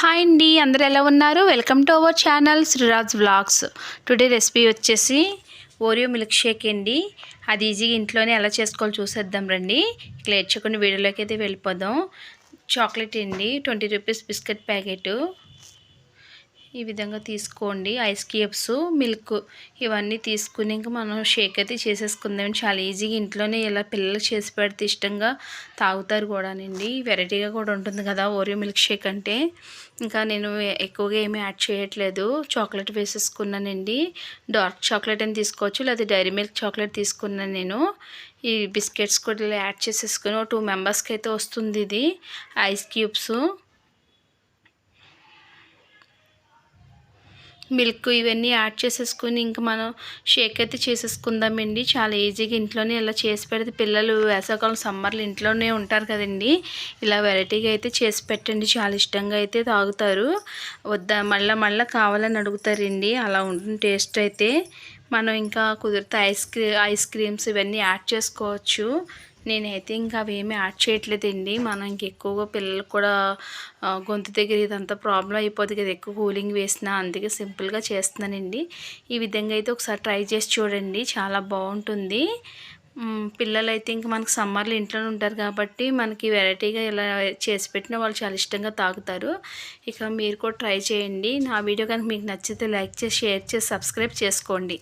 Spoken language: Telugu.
హాయ్ అండి అందరు ఎలా ఉన్నారు? Welcome to our channel Sriraj vlogs. Today recipe వచ్చేసి ఓరియో మిల్క్ షేక్ అండి. అది ఈజీగా ఇంట్లోనే ఎలా చేసుకోవాలో చూసేద్దాం రండి. ఇట్లా నేర్చుకుని వీడియోలోకి అయితే వెళ్ళిపోదాం. చాక్లెట్ అండి ట్వంటీ రూపీస్ బిస్కెట్ ప్యాకెట్. ఈ విధంగా తీసుకోండి. ఐస్ క్యూబ్స్ మిల్క్ ఇవన్నీ తీసుకుని ఇంకా మనం షేక్ అయితే చేసేసుకుందాం. చాలా ఈజీగా ఇంట్లోనే ఇలా పిల్లలు చేసి పెడితే ఇష్టంగా తాగుతారు కూడానండి. వెరైటీగా కూడా ఉంటుంది కదా ఓరియో మిల్క్ షేక్ అంటే. ఇంకా నేను ఎక్కువగా ఏమీ యాడ్ చేయట్లేదు. చాక్లెట్ వేసేసుకున్నానండి. డార్క్ చాక్లెట్ అని తీసుకోవచ్చు లేదా డైరీ మిల్క్ చాక్లెట్ తీసుకున్నాను నేను. ఈ బిస్కెట్స్ కూడా యాడ్ చేసేసుకుని టూ మెంబర్స్కి అయితే వస్తుంది ఇది. ఐస్ క్యూబ్స్ మిల్క్ ఇవన్నీ యాడ్ చేసేసుకుని ఇంకా మనం షేక్ అయితే చేసేసుకుందామండి. చాలా ఈజీగా ఇంట్లోనే ఇలా చేసి పెడితే పిల్లలు వేసవకాలం సమ్మర్లు ఇంట్లోనే ఉంటారు కదండి. ఇలా వెరైటీగా అయితే చేసి పెట్టండి. చాలా ఇష్టంగా అయితే తాగుతారు. వద్దా మళ్ళీ మళ్ళీ కావాలని అడుగుతారండి. అలా ఉంటుంది టేస్ట్ అయితే మనం ఇంకా కుదిరితే ఐస్ క్రీ ఐస్ క్రీమ్స్ ఇవన్నీ యాడ్ చేసుకోవచ్చు. నేనైతే ఇంకా అవేమీ యాడ్ చేయట్లేదండి. మనం ఇంకెక్కువగా పిల్లలకు కూడా గొంతు దగ్గర ఇదంతా ప్రాబ్లం అయిపోతుంది కదా ఎక్కువ కూలింగ్ వేసినా అందుకే సింపుల్గా చేస్తున్నానండి. ఈ విధంగా అయితే ఒకసారి ట్రై చేసి చూడండి చాలా బాగుంటుంది. పిల్లలు అయితే ఇంకా మనకు సమ్మర్లో ఇంట్లోనే ఉంటారు కాబట్టి మనకి వెరైటీగా ఇలా చేసి పెట్టిన వాళ్ళు చాలా ఇష్టంగా తాగుతారు. ఇక మీరు కూడా ట్రై చేయండి. నా వీడియో కనుక మీకు నచ్చితే లైక్ చేసి షేర్ చేసి సబ్స్క్రైబ్ చేసుకోండి.